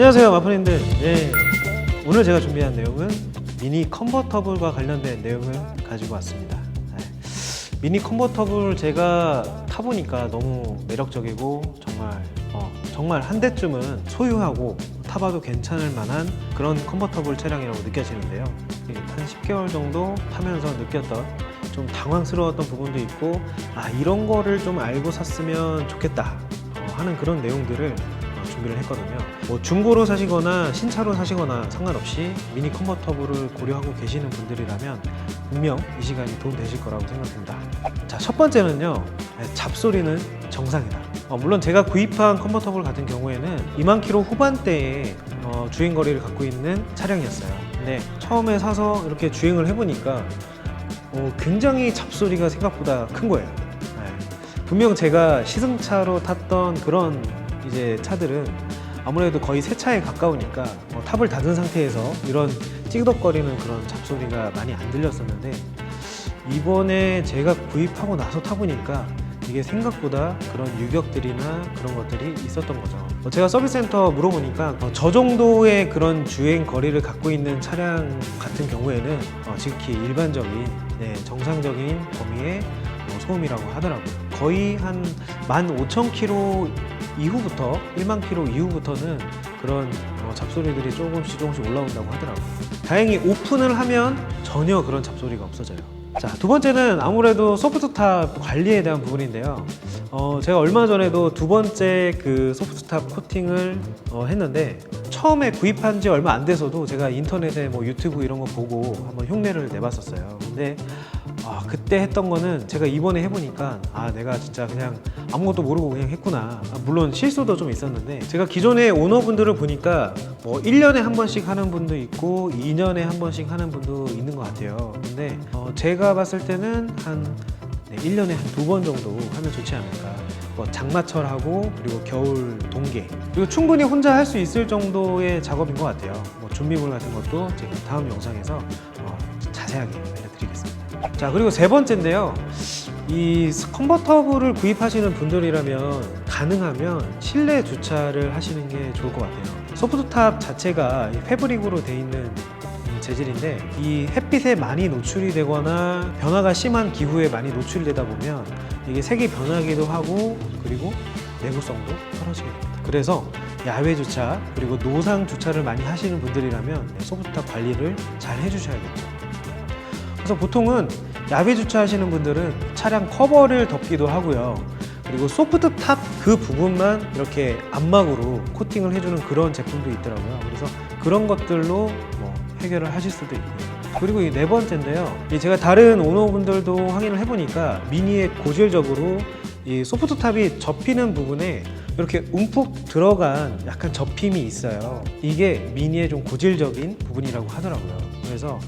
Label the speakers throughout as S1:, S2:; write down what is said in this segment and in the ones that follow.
S1: 안녕하세요 마프님들. 네, 오늘 제가 준비한 내용은 미니 컨버터블과 관련된 내용을 가지고 왔습니다. 네. 미니 컨버터블 제가 타보니까 너무 매력적이고 정말 어, 정말 한 대쯤은 소유하고 타봐도 괜찮을 만한 그런 컨버터블 차량이라고 느껴지는데요. 한 10개월 정도 타면서 느꼈던 좀 당황스러웠던 부분도 있고 아 이런 거를 좀 알고 샀으면 좋겠다 어, 하는 그런 내용들을 어, 준비를 했거든요. 뭐 중고로 사시거나 신차로 사시거나 상관없이 미니 컨버터블을 고려하고 계시는 분들이라면 분명 이 시간이 도움 되실 거라고 생각됩니다. 자, 첫 번째는요. 네, 잡소리는 정상이다. 어, 물론 제가 구입한 컨버터블 같은 경우에는 2만 킬로 후반대의 어, 주행 거리를 갖고 있는 차량이었어요. 근데 처음에 사서 이렇게 주행을 해보니까 어, 굉장히 잡소리가 생각보다 큰 거예요. 네. 분명 제가 시승차로 탔던 그런 이제 차들은 아무래도 거의 새 차에 가까우니까 어, 탑을 닫은 상태에서 이런 찌그덕거리는 그런 잡소리가 많이 안 들렸었는데 이번에 제가 구입하고 나서 타보니까 이게 생각보다 그런 유격들이나 그런 것들이 있었던 거죠. 어, 제가 서비스센터 물어보니까 어, 저 정도의 그런 주행 거리를 갖고 있는 차량 같은 경우에는 어, 지극히 일반적인 네, 정상적인 범위의 어, 소음이라고 하더라고요. 거의 한 15,000km 이후부터 1만 킬로 이후부터는 그런 어, 잡소리들이 조금씩 조금씩 올라온다고 하더라고요. 다행히 오픈을 하면 전혀 그런 잡소리가 없어져요. 자, 두 번째는 아무래도 소프트탑 관리에 대한 부분인데요. 어, 제가 얼마 전에도 두 번째 그 소프트탑 코팅을 어, 했는데 처음에 구입한 지 얼마 안 돼서도 제가 인터넷에 뭐 유튜브 이런 거 보고 한번 흉내를 내봤었어요. 근데 아, 그때 했던 거는 제가 이번에 해보니까 아 내가 진짜 그냥 아무것도 모르고 그냥 했구나. 아, 물론 실수도 좀 있었는데 제가 기존의 오너분들을 보니까 뭐 1년에 한 번씩 하는 분도 있고 2년에 한 번씩 하는 분도 있는 것 같아요. 근데 어, 제가 봤을 때는 한 네, 1년에 한 두 번 정도 하면 좋지 않을까. 뭐 장마철하고 그리고 겨울 동계 그리고 충분히 혼자 할 수 있을 정도의 작업인 것 같아요. 뭐 준비물 같은 것도 제가 다음 영상에서 어, 자세하게 알려드리겠습니다. 자 그리고 세 번째인데요. 이 컨버터블을 구입하시는 분들이라면 가능하면 실내 주차를 하시는 게 좋을 것 같아요. 소프트탑 자체가 이 패브릭으로 돼 있는 음, 재질인데 이 햇빛에 많이 노출이 되거나 변화가 심한 기후에 많이 노출이 되다 보면 이게 색이 변하기도 하고 그리고 내구성도 떨어지게 됩니다. 그래서 야외 주차 그리고 노상 주차를 많이 하시는 분들이라면 소프트탑 관리를 잘 해주셔야겠죠. 그래서 보통은 야외 주차하시는 분들은 차량 커버를 덮기도 하고요. 그리고 소프트 탑 그 부분만 이렇게 안막으로 코팅을 해주는 그런 제품도 있더라고요. 그래서 그런 것들로 뭐 해결을 하실 수도 있고요. 그리고 이 네 번째인데요. 이 제가 다른 오너분들도 확인을 해보니까 미니에 고질적으로 이 소프트 탑이 접히는 부분에 이렇게 움푹 들어간 약간 접힘이 있어요. 이게 미니의 좀 고질적인 부분이라고 하더라고요. 그래서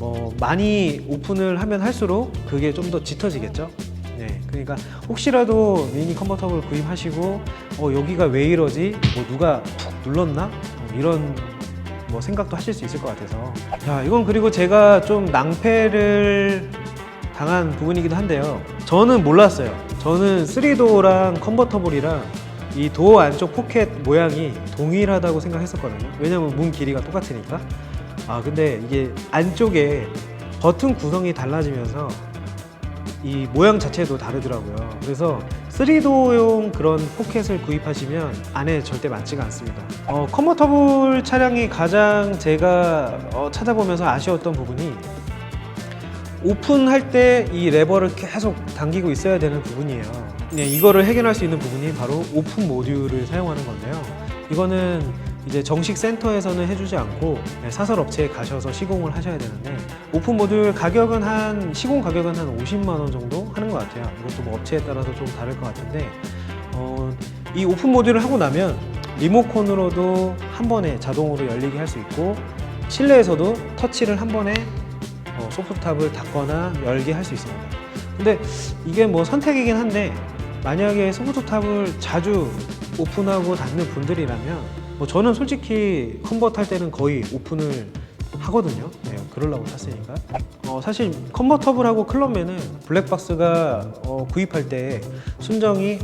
S1: 뭐 많이 오픈을 하면 할수록 그게 좀 더 짙어지겠죠. 네, 그러니까 혹시라도 미니 컨버터블 구입하시고 어 여기가 왜 이러지? 뭐 누가 툭 눌렀나? 어, 이런 뭐 생각도 하실 수 있을 것 같아서 자 이건 그리고 제가 좀 낭패를 당한 부분이기도 한데요. 저는 몰랐어요. 저는 3도어랑 컨버터블이랑 이 도어 안쪽 포켓 모양이 동일하다고 생각했었거든요. 왜냐면 문 길이가 똑같으니까. 아 근데 이게 안쪽에 버튼 구성이 달라지면서 이 모양 자체도 다르더라고요. 그래서 3도어용 그런 포켓을 구입하시면 안에 절대 맞지가 않습니다. 어, 컨버터블 차량이 가장 제가 어, 찾아보면서 아쉬웠던 부분이 오픈할 때 이 레버를 계속 당기고 있어야 되는 부분이에요. 네, 이거를 해결할 수 있는 부분이 바로 오픈 모듈을 사용하는 건데요. 이거는 이제 정식 센터에서는 해주지 않고 네, 사설 업체에 가셔서 시공을 하셔야 되는데 오픈 모듈 가격은 한 시공 가격은 한 50만 원 정도 하는 것 같아요. 이것도 뭐 업체에 따라서 좀 다를 것 같은데 어, 이 오픈 모듈을 하고 나면 리모컨으로도 한 번에 자동으로 열리게 할 수 있고 실내에서도 터치를 한 번에 어, 소프트탑을 닫거나 열게 할 수 있습니다. 근데 이게 뭐 선택이긴 한데 만약에 소프트탑을 자주 오픈하고 닫는 분들이라면 뭐 저는 솔직히 컨버트 할 때는 거의 오픈을 하거든요. 네, 그러려고 샀으니까. 어, 사실 컨버터블하고 클럽맨은 블랙박스가 어, 구입할 때 순정이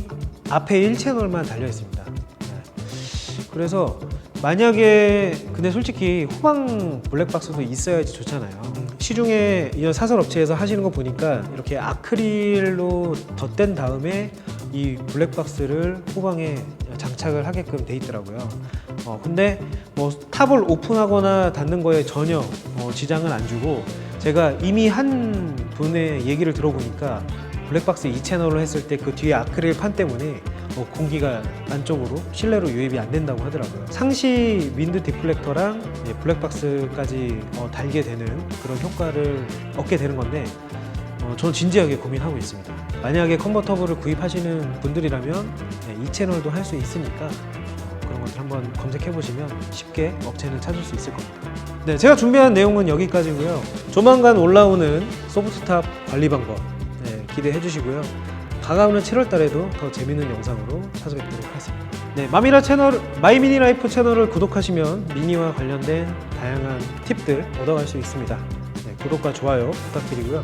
S1: 앞에 1채널만 달려 있습니다. 네. 그래서 만약에 근데 솔직히 후방 블랙박스도 있어야지 좋잖아요. 시중에 이런 사설 업체에서 하시는 거 보니까 이렇게 아크릴로 덧댄 다음에 이 블랙박스를 후방에 장착을 하게끔 돼 있더라고요. 어, 근데 뭐 탑을 오픈하거나 닫는 거에 전혀 어, 지장은 안 주고 제가 이미 한 분의 얘기를 들어보니까 블랙박스 2채널을 했을 때 그 뒤에 아크릴 판 때문에 어, 공기가 안쪽으로 실내로 유입이 안 된다고 하더라고요. 상시 윈드 디플렉터랑 예, 블랙박스까지 어, 달게 되는 그런 효과를 얻게 되는 건데 어, 저는 진지하게 고민하고 있습니다. 만약에 컨버터블을 구입하시는 분들이라면 네, 이 채널도 할 수 있으니까 어, 그런 것들 한번 검색해 보시면 쉽게 업체는 찾을 수 있을 겁니다. 네, 제가 준비한 내용은 여기까지고요. 조만간 올라오는 소프트탑 관리 방법 네, 기대해 주시고요. 다가오는 7월 달에도 더 재밌는 영상으로 찾아뵙도록 하겠습니다. 네, 마미라 채널, 마이미니 라이프 채널을 구독하시면 미니와 관련된 다양한 팁들 얻어갈 수 있습니다. 네, 구독과 좋아요 부탁드리고요.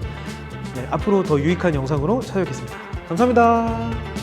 S1: 네, 앞으로 더 유익한 영상으로 찾아뵙겠습니다. 감사합니다.